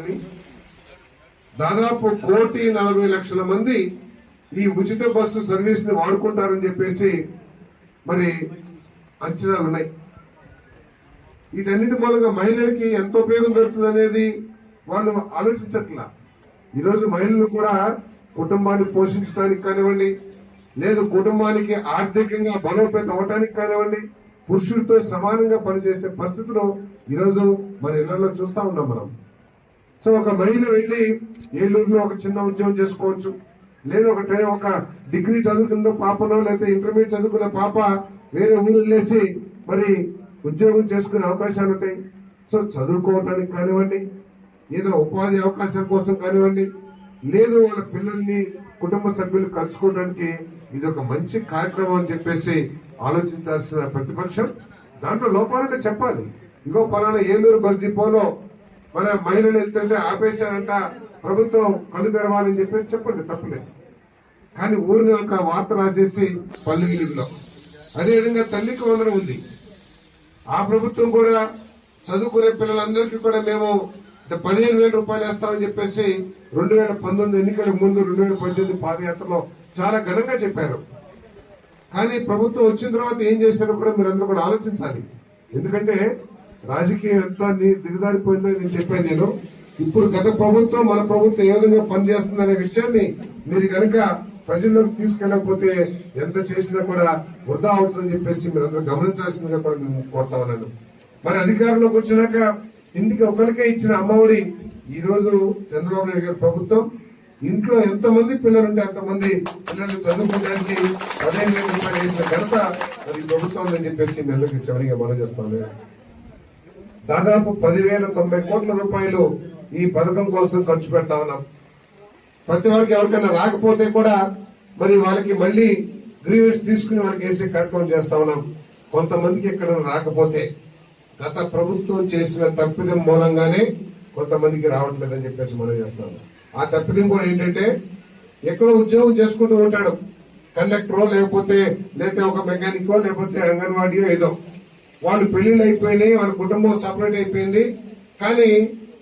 కానీ దాదాపు కోటి నలభై లక్షల మంది ఈ ఉచిత బస్సు సర్వీస్ని వాడుకుంటారని చెప్పేసి మరి అంచనాలు ఉన్నాయి. వీటన్నిటి మూలంగా మహిళలకి ఎంత ఉపయోగం దొరుకుతుంది అనేది వాళ్ళు ఆలోచించట్లా. ఈరోజు మహిళలు కూడా కుటుంబాన్ని పోషించడానికి కానివ్వండి లేదు కుటుంబానికి ఆర్థికంగా బలోపేతం అవడానికి కానివ్వండి పురుషులతో సమానంగా పనిచేసే పరిస్థితులు ఈరోజు మన ఇళ్ళలో చూస్తా ఉన్నాం మనం. సో ఒక మహిళ వెళ్ళి ఏలూరులో ఒక చిన్న ఉద్యోగం చేసుకోవచ్చు. లేదా ఒక టైం ఒక డిగ్రీ చదువుకున్న పాపనో లేకపోతే ఇంటర్మీడియట్ చదువుకున్న పాప వేరే ఊరు వెళ్ళేసి మరి ఉద్యోగం చేసుకునే అవకాశాలు ఉంటాయి. సో చదువుకోవటానికి కానివ్వండి ఏదైనా ఉపాధి అవకాశాల కోసం కానివ్వండి లేదు వాళ్ళ పిల్లల్ని కుటుంబ సభ్యులు కలుసుకోవడానికి ఇది ఒక మంచి కార్యక్రమం అని చెప్పేసి ఆలోచించాల్సిన ప్రతిపక్షం. దాంట్లో లోపాలంటే చెప్పాలి. ఇంకో పలానా ఏలూరు బస్ డిపోలో మన మహిళలు వెళ్తుంటే ఆపేశారంట ప్రభుత్వం కళ్ళు తెరవాలని చెప్పేసి చెప్పండి తప్పలేదు. కానీ ఊరిని ఒక వార్త రాసేసి పల్లెగిరిలో అదేవిధంగా తల్లికి వందనం ఉంది. ఆ ప్రభుత్వం కూడా చదువుకునే పిల్లలందరికీ కూడా మేము పదిహేను వేల రూపాయలు వేస్తామని చెప్పేసి రెండు వేల పంతొమ్మిది ఎన్నికలకు ముందు రెండు వేల పద్దెనిమిది పాదయాత్రలో చాలా ఘనంగా చెప్పారు. కానీ ప్రభుత్వం వచ్చిన తర్వాత ఏం చేశారో కూడా మీరందరూ కూడా ఆలోచించాలి. ఎందుకంటే రాజకీయం ఎంత దిగదారిపోయిందో నేను చెప్పాను నేను. ఇప్పుడు గత ప్రభుత్వం మన ప్రభుత్వం ఏ విధంగా పనిచేస్తుందనే విషయాన్ని మీరు కనుక ప్రజల్లోకి తీసుకెళ్ళకపోతే ఎంత చేసినా కూడా వృధా అవుతుందని చెప్పేసి మీరు గమనించాల్సిందిగా కూడా మేము కోరుతా ఉన్నాను. మరి అధికారంలోకి వచ్చినాక ఇంటికి ఒకరికే ఇచ్చిన అమ్మఒడి ఈ రోజు చంద్రబాబు నాయుడు గారి ప్రభుత్వం. ఇంట్లో ఎంతమంది పిల్లలు ఉంటే అంతమంది పిల్లలు చదువుకోవడానికి పదిహేను వేల రూపాయలు వేసిన ఘనత మరి ప్రభుత్వం అని చెప్పేసి మీ అందరికీ శివనిగా మనం చేస్తాం దాదాపు పదివేల తొంభై కోట్ల రూపాయలు ఈ పథకం కోసం ఖర్చు పెడతా ఉన్నాం. ప్రతి వారికి ఎవరికైనా రాకపోతే కూడా మరి వాళ్ళకి మళ్ళీ గ్రీవెన్స్ తీసుకుని వాళ్ళకి వేసే కార్యక్రమం చేస్తా ఉన్నాం. కొంతమందికి ఇక్కడ రాకపోతే గత ప్రభుత్వం చేసిన తప్పిదం మూలంగానే కొంతమందికి రావట్లేదని చెప్పేసి మనం చేస్తాం ఆ తప్పిదం కూడా ఏంటంటే ఎక్కడో ఉద్యోగం చేసుకుంటూ ఉంటాడు. కండక్టరో లేకపోతే లేకపోతే ఒక మెకానికో లేకపోతే అంగన్వాడియో ఏదో. వాళ్ళు పెళ్ళిళ్ళు అయిపోయినాయి వాళ్ళ కుటుంబం సపరేట్ అయిపోయింది. కానీ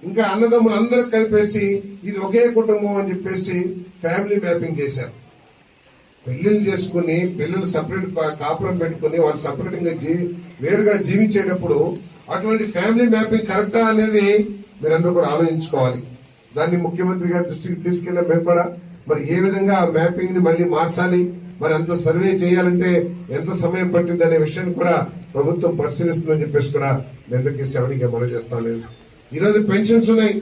ఇంకా అన్నదమ్ములు అందరూ కలిపేసి ఇది ఒకే కుటుంబం అని చెప్పేసి ఫ్యామిలీ మ్యాపింగ్ చేశారు. పెళ్ళిళ్ళు చేసుకుని పిల్లలు సపరేట్ కాపురం పెట్టుకుని వాళ్ళు సపరేట్గా జీవి వేరుగా జీవించేటప్పుడు అటువంటి ఫ్యామిలీ మ్యాపింగ్ కరెక్టా అనేది మీరందరూ కూడా ఆలోచించుకోవాలి. దాన్ని ముఖ్యమంత్రి గారి దృష్టికి తీసుకెళ్ళే మేము కూడా మరి ఏ విధంగా ఆ మ్యాపింగ్ని మళ్ళీ మార్చాలి? మరి అంత సర్వే చేయాలంటే ఎంత సమయం పట్టింది అనే విషయాన్ని కూడా ప్రభుత్వం పరిశీలిస్తుందని చెప్పేసి కూడా మీ అందరికీ సెవెన్గా మనం చేస్తాను ఈరోజు పెన్షన్స్ ఉన్నాయి.